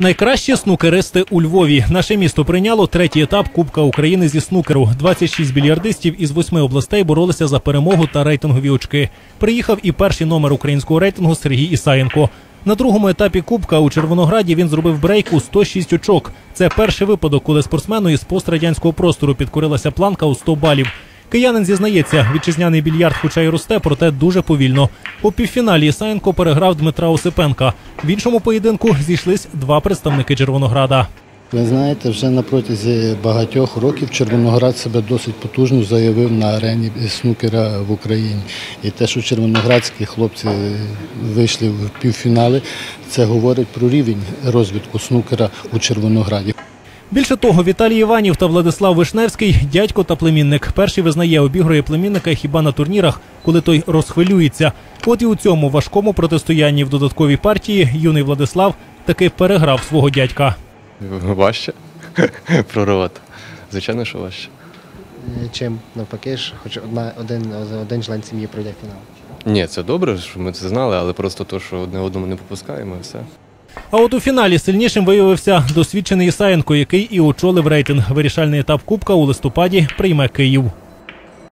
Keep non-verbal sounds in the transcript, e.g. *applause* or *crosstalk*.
Найкращі снукеристи у Львові. Наше місто прийняло третій етап Кубка України зі снукеру. 26 більярдистів із восьми областей боролися за перемогу та рейтингові очки. Приїхав і перший номер українського рейтингу Сергій Ісаєнко. На другому етапі Кубка у Червонограді він зробив брейк у 106 очок. Це перший випадок, коли спортсмену із пострадянського простору підкорилася планка у 100 балів. Киянин зізнається, вітчизняний більярд, хоча й росте, проте дуже повільно. У півфіналі Ісаєнко переграв Дмитра Осипенка. В іншому поєдинку зійшлись два представники Червонограда. Ви знаєте, вже на протязі багатьох років Червоноград себе досить потужно заявив на арені снукера в Україні. І те, що червоноградські хлопці вийшли в півфінали, це говорить про рівень розвитку снукера у Червонограді. Більше того, Віталій Іванів та Владислав Вишневський дядько та племінник. Перший визнає, обігрує племінника хіба на турнірах, коли той розхвилюється. От і у цьому важкому протистоянні в додатковій партії юний Владислав таки переграв свого дядька. Важче *laughs* проривати. Звичайно, що важче. Е, Чим навпаки ж, хоч одна один один член сім'ї пройде фінал. Ні, це добре, що ми це знали, але просто то, що одне одному не попускаємо, і все. А от у фіналі сильнішим виявився досвідчений Ісаєнко, який і очолив рейтинг. Вирішальний етап Кубка у листопаді прийме Київ.